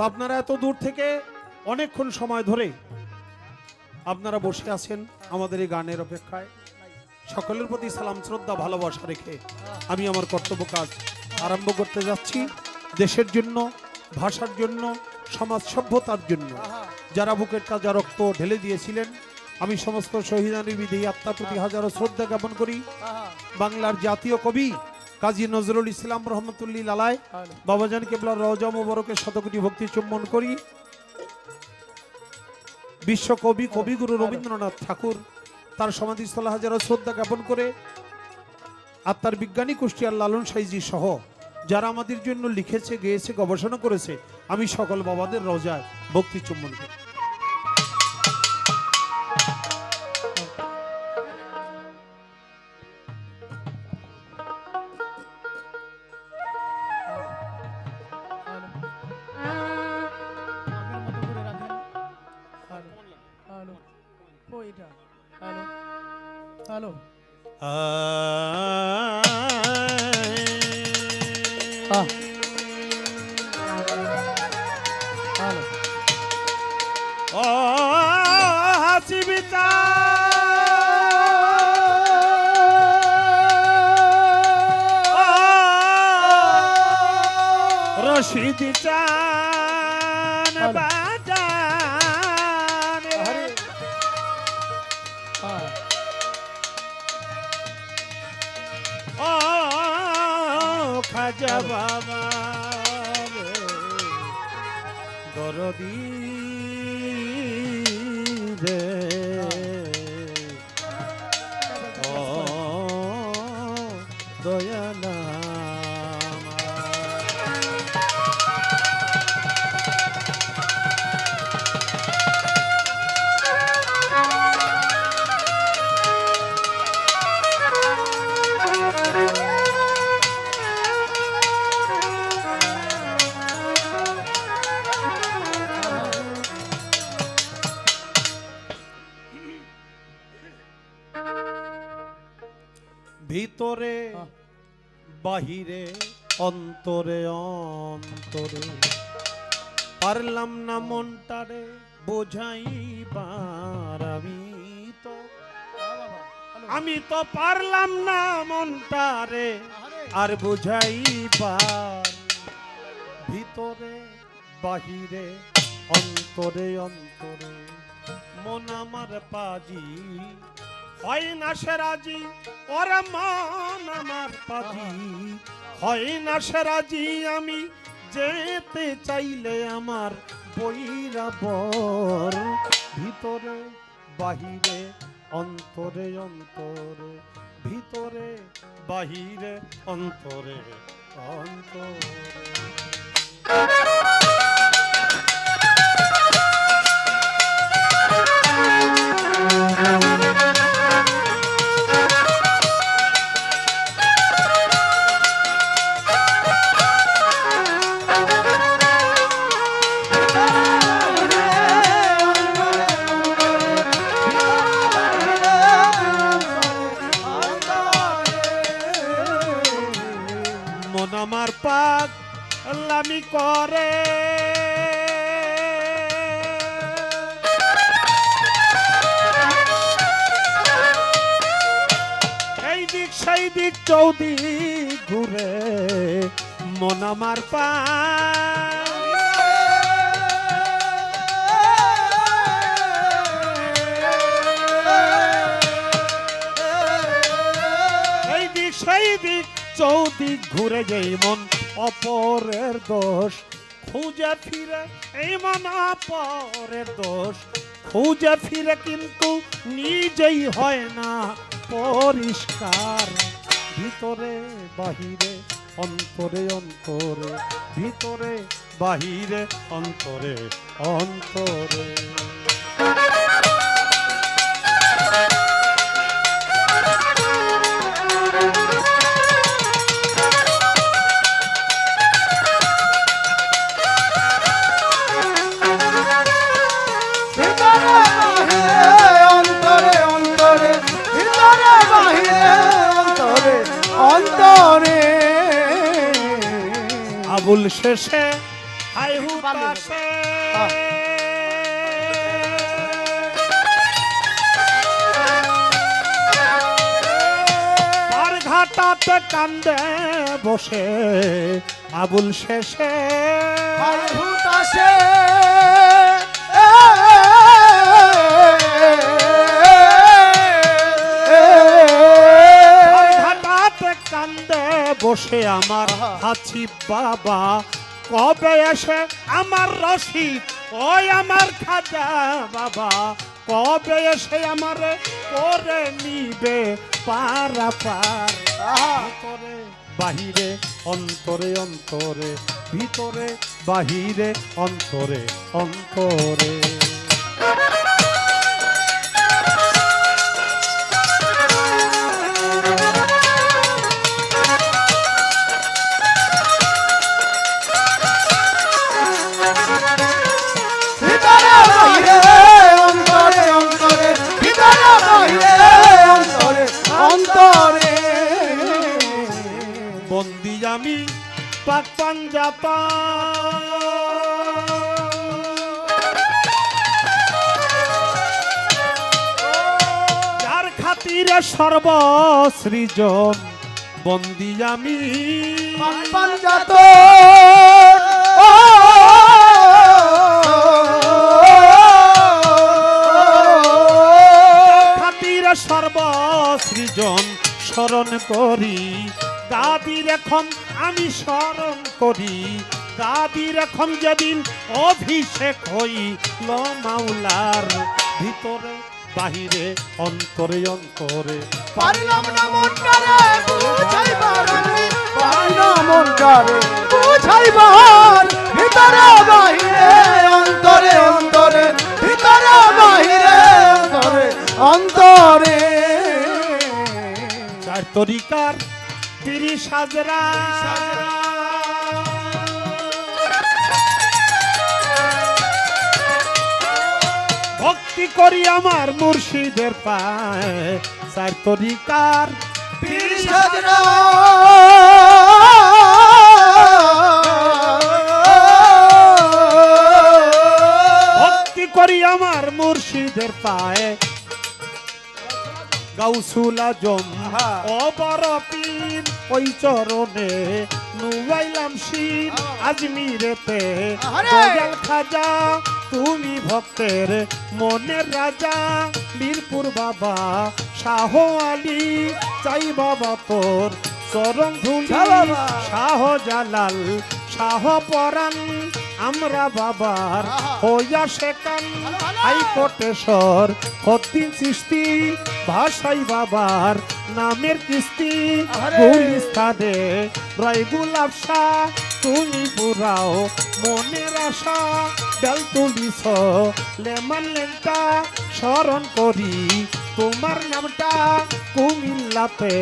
তো আপনারা এত দূর থেকে অনেকক্ষণ সময় ধরে আপনারা বসে আছেন আমাদের এই গানের অপেক্ষায়। সকলের প্রতি সালাম, শ্রদ্ধা, ভালোবাসা রেখে আমি আমার কর্তব্য কাজ আরম্ভ করতে যাচ্ছি। দেশের জন্য, ভাষার জন্য, সমাজ সভ্যতার জন্য। যারা বুকের তাজা রক্ত ঢেলে দিয়েছিলেন, আমি সমস্ত শহীদানের বিধি আত্মার প্রতি হাজারো শ্রদ্ধা জ্ঞাপন করি। বাংলার জাতীয় কবি কাজী নজরুল ইসলাম রহমতুল্লিল আলায় বাবাজান কেবলার রজা মোবারকের শতকোটি ভক্তি চুম্বন করি। বিশ্বকবি কবিগুরু রবীন্দ্রনাথ ঠাকুর তার সমাধিস্থলে হাজারো শ্রদ্ধা জ্ঞাপন করে আত্মার বিজ্ঞানী কুষ্টিয়ার লালন সাইজি সহ যারা আমাদের জন্য লিখেছে গেয়েছে গবেষণা করেছে আমি সকল বাবাদের রজায় ভক্তি চুম্বন করি। হাসিবি রশিদি চান হ্যালো। বাজান। হ্যাঁ। ও খাজা বাবা দরদি। রে বাহিরে, অন্তরে অন্তরে। পারলাম না মনটারে বোঝাইবার আমি তো। আমি তো পারলাম না মনটারে আর বুঝাইবার। ভিতরে, বাহিরে, অন্তরে অন্তরে। মন আমার পাজি হয় না সে রাজি? ওরে মন আমার পাজি হয় না সে রাজি? আমি যেতে চাইলে আমার বৈরাবর ভিতরে, বাহিরে, অন্তরে অন্তরে। ভিতরে, বাহিরে, অন্তরে অন্তরে। মন আমার পাক, লামি করে। এই দিক সেই দিক চৌদিক ঘুরে মন আমার এই সেই দিক চৌদিক ঘুরে যেই মন, অপরের দোষ। খুঁজে ফিরে এই মন অপরের দোষ। খুঁজে ফিরে কিন্তু নিজেই হয় না পরিষ্কার। ভিতরে, বাহিরে, অন্তরে অন্তরে। ভিতরে, বাহিরে, অন্তরে অন্তরে। আবুল শেষে হাই হুতাশে ঘাটাতে কান্দে বসে আবুল শেষে। আর হুতাশে বসে আমার আহা। বাবা। কবে এসে আমার রশিদ ওই আমার খাজা বাবা। কবে এসে আমার করে নিবে? পারা পার বাহিরে, অন্তরে অন্তরে, ভিতরে, বাহিরে, অন্তরে অন্তরে। বন্দি আমি পাক পাঞ্জাপা যার খাতিরে সর্বসৃজন বন্দি আমি। পাঞ্জাত খাতিরে সর্বসৃজন স্মরণ করি। দাদির এখন আমি স্মরণ করি। দাদির এখন যেদিন অভিষেক হই ল মাওলার ভিতরে বাহিরে অন্তরে অন্তরে। পারলাম না মনটারে বুঝাইবার পারলাম মনটারে বুঝাইবার ভিতরে বাহিরে অন্তরে অন্তরে। ভিতরে বাহিরে অন্তরে অন্তরে। চার তরিকার তিরিশ হাজরা। ভক্তি করি আমার মুর্শিদের পায় চার তরিকার। তিরিশ হাজরা। ভক্তি করি আমার মুর্শিদের পায়। গাউসুল আজম আহা। ওই চরণে নুবাইলাম শির আজমিরেতে। দয়াল খাজা তুমি ভক্তের মনের রাজা বীরপুর বাবা শাহ আলী চাই বাবা তোর চরণ ধুলি। শাহ জালাল শাহ পরাণ আমরা বাবার। হইয়া ভালো। হাইকোটেশ্বর হদ্দিন সৃষ্টি ভাষাই বাবার নামের কিস্তি। গুলিস্তানে রয় গুলাব শাহ তুমি পুরাও মনের আশা বেল তুলিস লেমন লেনটা স্মরণ করি তোমার নামটা কুমিল্লাতে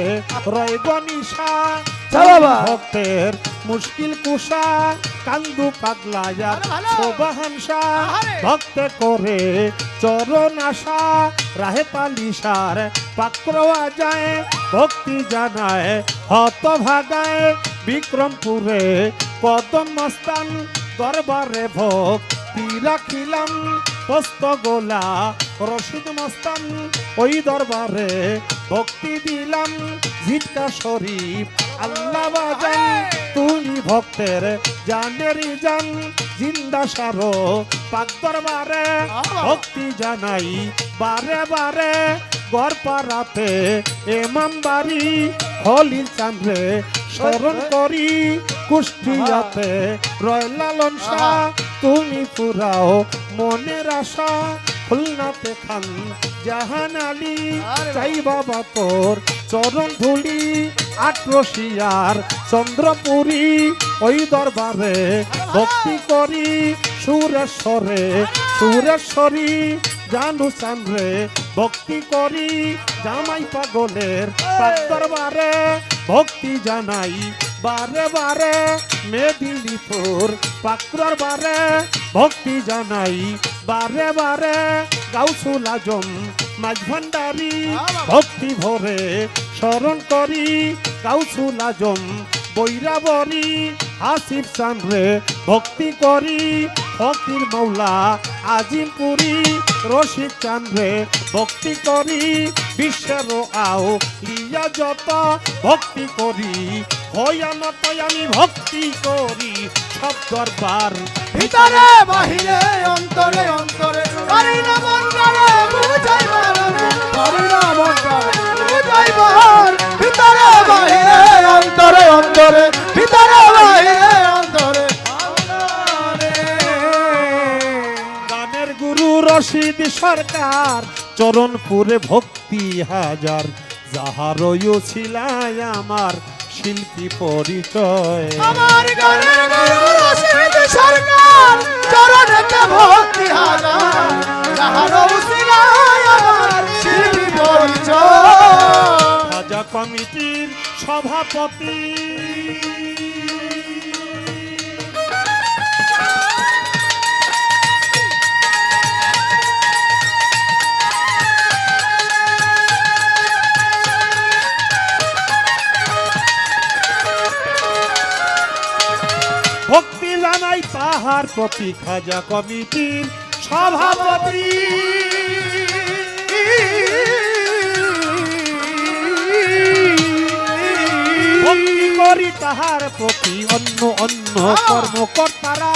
রয় গনিশা। ভক্তের মুশকিল কুষা কান্দু পাগলায়া ভালো। শোভাহানসা। ভক্ত করে চরণ আশা রাহে পালিশার পাক্রওয়া যায়। ভক্তি জানায় হত ভাগায় বিক্রমপুরে কদম মস্তান দরবারে ভক্তি রাখিলাম। পোস্ত গোলা রশিদ মস্তান ওই দরবারে ভক্তি দিলাম। ঝিটকা শরীফ। আল্লাহ বাজান তুমি ভক্তের জানেরই জান জিন্দা সারো পাক দরবারে। ভক্তি জানাই বারে বারে গড় পাড়াতে এমাম বাড়ি হলিল চান্দ্রে স্মরণ করি। কুষ্টিয়াতে রয় লালন শাহ তুমি পুরাও মনের আশা। খুলনাতে খান জাহান আলী চাই বাবা তোর চরণ ধুলি আট্রসিয়ার চন্দ্রপুরী, ওই দরবারে ভক্তি করি সুরেশ্বরে। সুরেশ্বরী, জানু চান্দ্রে ভক্তি করি জামাই পাগলের দরবারে। ভক্তি জানাই বারে বারে মেদিনীপুর পাকড়ার বারে ভক্তি জানাই বারে বারে গাউসুল আজম মাঝ ভান্ডারি ভক্তি ভরে স্মরণ করি। গাউসুল আজম বৈরাবরী হাসিব চান রে ভক্তি করি। ফকির মৌলা আজিম পুরি রশিদ চান রে ভক্তি করি। বিশ্বের আও লিয়া যত ভক্তি করি হইয়ানত আমি ভক্তি করি। সব দরবার ভিতরে বাহিরে। রশিদ সরকার। চরণপুরে ভক্তি হাজার যাহারও ছিলাই আমার শিল্পী পরিচয়। আমার গানের গুরু সরকার চরণেতে ভক্তি হাজার যাহার উসিলায় আমার শিল্পী পরিচয়। রাজা কমিটির সভাপতি। জানাই তাহার প্রতি খাজা কমিটির সভাপতি। করি তাহার প্রতি অন্য অন্য কর্মকর্তারা।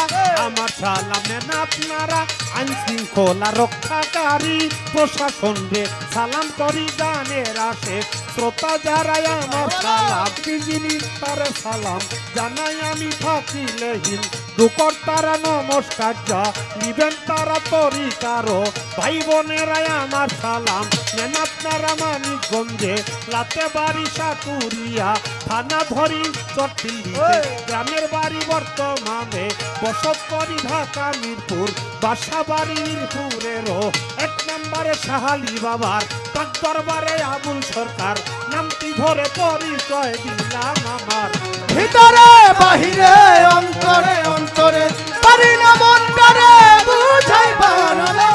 আমার সালামেন আপনারা আইন শৃঙ্খলা রক্ষাকারী প্রশাসন রে সালাম করি গানের আসে শ্রোতা যারাই আমার সালাম যিনি তার সালাম জানাই আমি থাকিলেহীন দুকর তারা নমস্কার যা নিবেন তারা তরিকারো। ভাই বোনেরাই আমার সালাম নেন আপনারা মানিকগঞ্জে লাতে বাড়ি সাকুরিয়া থানা ধরি চট্টিলিতে গ্রামের বাড়ি বর্তমানে বসত করি ঢাকা মিরপুর বাসা বাড়ি মিরপুরেরও এক নম্বরে সাহালি বাবার পাক দরবারে আবুল সরকার। নামটি ধরে পরিচয় দিলাম আমার। ভিতরে বাহিরে অন্তরে অন্তরে। পারি না মন করে বুঝাইবার আমি।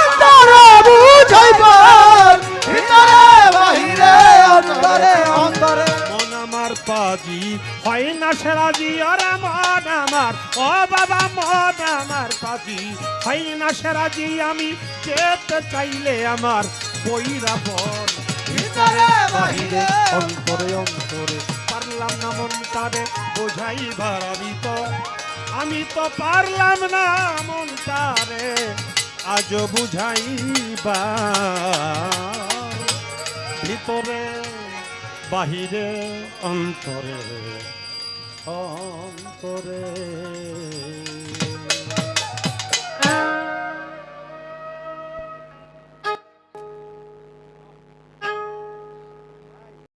অন্তরে বুঝাইবার ভিতরে বাহিরে অন্তরে অন্তরে। আমার পাজি হয় না সেরাজি আর মন আমার। ও বাবা মন আমার পাজি হয় না সেরাজি আমি যেতে চাইলে আমার বইরা বল ভিতরে বাহিরে অন্তরে অন্তরে। পারলাম না মন তারে বোঝাইবার আমি তো। আমি তো পারলাম না মন তারে, আজ বুঝাই ভিতরে, বাহিরে, অন্তরে অন্তরে।